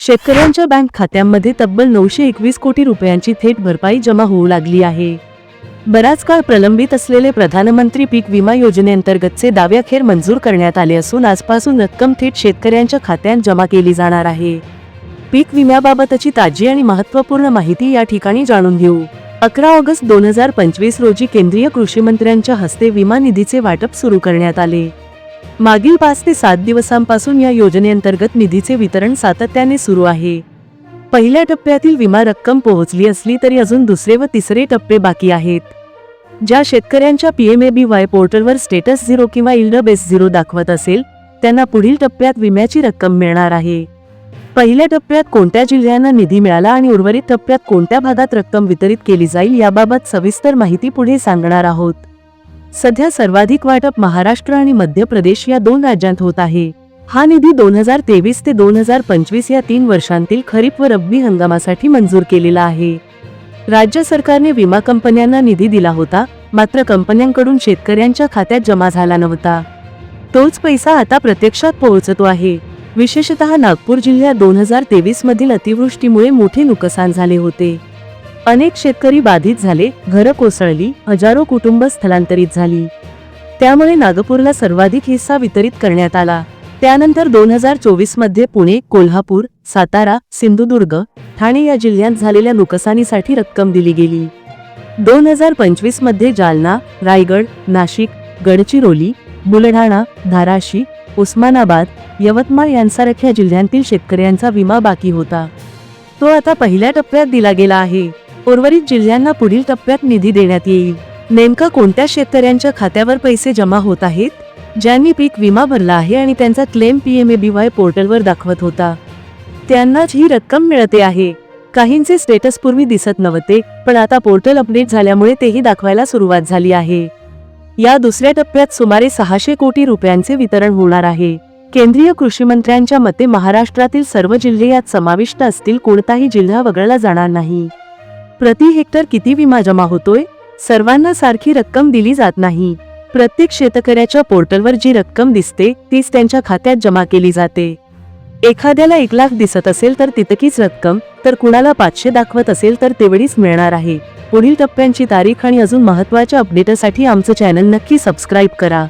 शेतकऱ्यांच्या बँक खात्यांमध्ये तब्बल नऊशे एकवीस कोटी रुपयांची थेट भरपाई जमा होऊ लागली आहे. बराच काळ प्रलंबित असलेले प्रधानमंत्री पीक विमा योजनेअंतर्गतचे दाव्याखेर मंजूर करण्यात आले असून आजपासून रक्कम थेट शेतकऱ्यांच्या खात्यात जमा केली जाणार आहे. पीक विम्याबाबतची ताजी आणि महत्त्वपूर्ण माहिती या ठिकाणी जाणून घेऊ. अकरा ऑगस्ट दोन हजार पंचवीस रोजी केंद्रीय कृषी मंत्र्यांच्या हस्ते विमा निधीचे वाटप सुरू करण्यात आले. मागील पाच ते सात दिवसांपासून या योजनेअंतर्गत निधीचे वितरण सातत्याने सुरू आहे. पहिल्या टप्प्यातील विमा रक्कम पोहोचली असली तरी अजून दुसरे व तिसरे टप्पे बाकी आहेत. ज्या शेतकऱ्यांच्या पीएमएबी वाय पोर्टलवर स्टेटस झिरो किंवा इल्ड बेस झिरो दाखवत असेल त्यांना पुढील टप्प्यात विम्याची रक्कम मिळणार आहे. पहिल्या टप्प्यात कोणत्या जिल्ह्यांना निधी मिळाला आणि उर्वरित टप्प्यात कोणत्या भागात रक्कम वितरित केली जाईल याबाबत सविस्तर माहिती पुढे सांगणार आहोत. सध्या सर्वाधिक वाटप महाराष्ट्र आणि मध्य प्रदेश या दोन राज्यांत होत आहे. हा निधी दोन हजार तेवीस ते दोन हजार पंचवीस या तीन वर्षांतील खरीप व रब्बी हंगामासाठी मंजूर केलेला आहे. राज्य सरकारने विमा कंपन्यांना निधी दिला होता मात्र कंपन्यांकडून शेतकऱ्यांच्या खात्यात जमा झाला नव्हता. तोच पैसा आता प्रत्यक्षात पोहोचतो आहे. विशेषतः नागपूर जिल्ह्यात दोन हजार तेवीस मधील अतिवृष्टीमुळे मोठे नुकसान झाले होते. अनेक शेतकरी बाधित झाले घरं कोसळली हजारो कुटुंब स्थलांतरित झाली. त्यामुळे नागपूरला सर्वाधिक हिस्सा वितरित करण्यात आला. त्यानंतर दोन हजार चोवीसमध्ये पुणे कोल्हापूर सातारा सिंधुदुर्ग ठाणे या जिल्ह्यात झालेल्या नुकसानीसाठी रक्कम दिली गेली. दोन हजार पंचवीसमध्ये जालना रायगड नाशिक गडचिरोली बुलढाणा धाराशी उस्मानाबाद यवतमाळ यांसारख्या जिल्ह्यांतील शेतकऱ्यांचा विमा बाकी होता. तो आता पहिल्या टप्प्यात दिला गेला आहे. उर्वरित जिल्ह्यांना पुढील टप्प्यात निधी देण्यात येईल. नेमका कोणत्या शेतकऱ्यांच्या खात्यावर पैसे जमा होत आहेत? ज्यांनी पीक विमा भरला आहे आणि त्यांचा क्लेम पीएमएबीवाय पोर्टलवर दाखवत होता. त्यांनाच ही रक्कम मिळते आहे. काहींचे स्टेटस पूर्वी दिसत नव्हते पण आता पोर्टल अपडेट झाल्यामुळे तेही दाखवायला सुरुवात झाली आहे. या दुसऱ्या टप्प्यात सुमारे सहाशे कोटी रुपयांचे वितरण होणार आहे. केंद्रीय कृषी मंत्र्यांच्या मते महाराष्ट्रातील सर्व जिल्हे यात समाविष्ट असतील कोणताही जिल्हा वगळला जाणार नाही. प्रति हेक्टर किती विमा जमा होतोय? सर्वांना सारखी रक्कम दिली जात नाही. प्रत्येक शेतकऱ्याच्या पोर्टलवर जी रक्कम दिसते तीच त्यांच्या खात्यात जमा केली जाते. एखाद्याला एक लाख दिसत असेल तर तितकीच रक्कम तर कुणाला पाचशे दाखवत असेल तर तेवढीच मिळणार आहे. पुढील टप्प्यांची तारीख आणि अजून महत्त्वाच्या अपडेटसाठी आमचं चॅनल नक्की सबस्क्राईब करा.